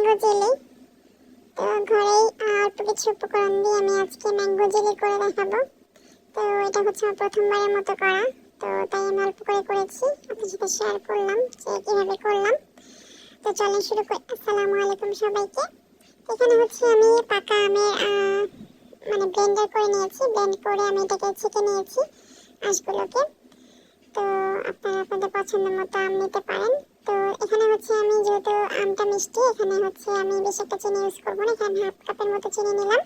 Mango jelly তো ঘরেই অল্প কিছু উপকরণ দিয়ে আমি আজকে ম্যাঙ্গো জেলি করে দেখাবো। তো এটা হচ্ছে আমার প্রথমবারের মতো করা। তো তাই আমি অল্প করে করেছি। আপনার সাথে শেয়ার করলাম যে কীভাবে করলাম। তো চলেন শুরু করি। আসসালামু আলাইকুম সবাইকে। এখানে হচ্ছে আমি পাকা আমের মানে ব্লেন্ডার করে নিয়েছি। ব্লেন্ড করে আমি এটাকে ছেঁকে নিয়েছি আঁশগুলোকে। তো আপনারা আপনাদের পছন্দ মতো আম নিতে পারেন। তো এখানে হচ্ছে আমি যেহেতু আমটা মিষ্টি, এখানে হচ্ছে আমি বেশি একটা চিনি ইউজ করব না এখানে হাফ কাপের মতো চিনি নিলাম।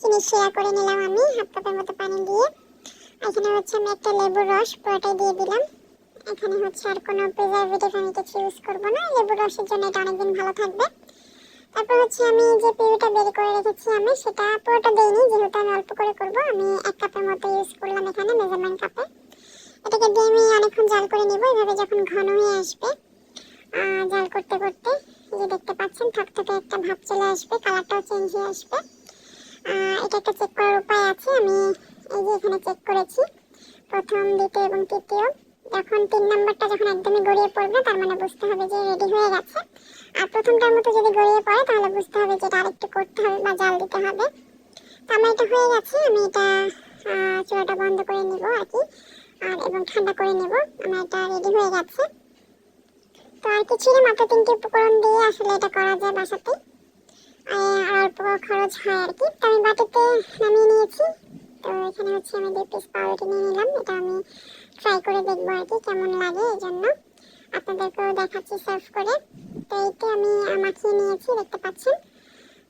চিনি শেয়ার করে নিলাম আমি হাফ কাপের মতো পানি দিয়ে। এখানে হচ্ছে আমি একটা লেবুর রস পুরোটাই দিয়ে দিলাম। এখানে হচ্ছে আর কোনো প্রিজারভেটিভ আমি কিছু ইউজ করব না লেবুর রসের জন্য এটা অনেকদিন ভালো থাকবে। তারপর হচ্ছে আমি যে পিউটা বের করে রেখেছি আমি, সেটা পুরোটা দিইনি, যেহেতু আমি অল্প করে করব, আমি এক কাপের মতো ইউজ করলাম এখানে মেজারমেন্ট কাপে এটাকে দিয়ে আমি অনেকক্ষণ জাল করে নিব এইভাবে যখন ঘন হয়ে আসবে জাল করতে করতে যে দেখতে পাচ্ছেন থাক থেকে একটা ভাব চলে আসবে কালারটাও চেঞ্জ হয়ে আসবে। এটা একটা চেক করার উপায় আছে আমি এই যে এখানে চেক করেছি। প্রথম দ্বিতীয় এবং তৃতীয়। যখন তিন নম্বরটা যখন একদমই গড়িয়ে পড়বে তার মানে বুঝতে হবে যে রেডি হয়ে গেছে। আর প্রথমটার মতো যদি গড়িয়ে পড়ে তাহলে বুঝতে হবে যে এটা আরেকটু করতে হবে বা জাল দিতে হবে। তো আমার এটা হয়ে গেছে আমি এটা আহ, বন্ধ করে নিব আর কি। আর এবং ঠান্ডা করে নেব। আমার এটা রেডি হয়ে গেছে। তো আর না, মাত্র তিনটি উপকরণ দিয়ে আসলে এটা করা যায় বাসাতে। আর অল্প খরচ হয় আর কি। তো আমি বাটিতে নামিয়ে নিয়েছি। তো এখানে হচ্ছে আমি দুই পিস পাউরুটি নিয়ে নিলাম। এটা আমি ট্রাই করে দেখব আর কি, কেমন লাগে এই জন্য। আপনাদেরকেও দেখাচ্ছি সার্ভ করে। তো এইটা আমি মাখিয়ে নিয়েছি, দেখতে পাচ্ছেন।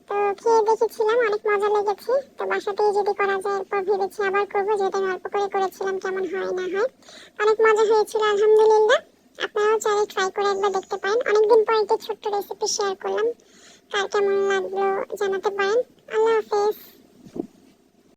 তো খেয়ে দেখেছিলাম, অনেক মজা লেগেছে। তো বাসাতেই যদি করা যায়, এরপর ভেবেছি আবার করব। যেহেতু আমি অল্প করে করেছিলাম, কেমন হয় না হয়। অনেক মজা হয়েছিল, আলহামদুলিল্লাহ। আপনারাও চাইলে ট্রাই করে একবার দেখতে পারেন। অনেকদিন পর একটা ছোট্ট রেসিপি শেয়ার করলাম। কার কেমন লাগল জানাতে পারেন। আল্লাহ হাফেজ।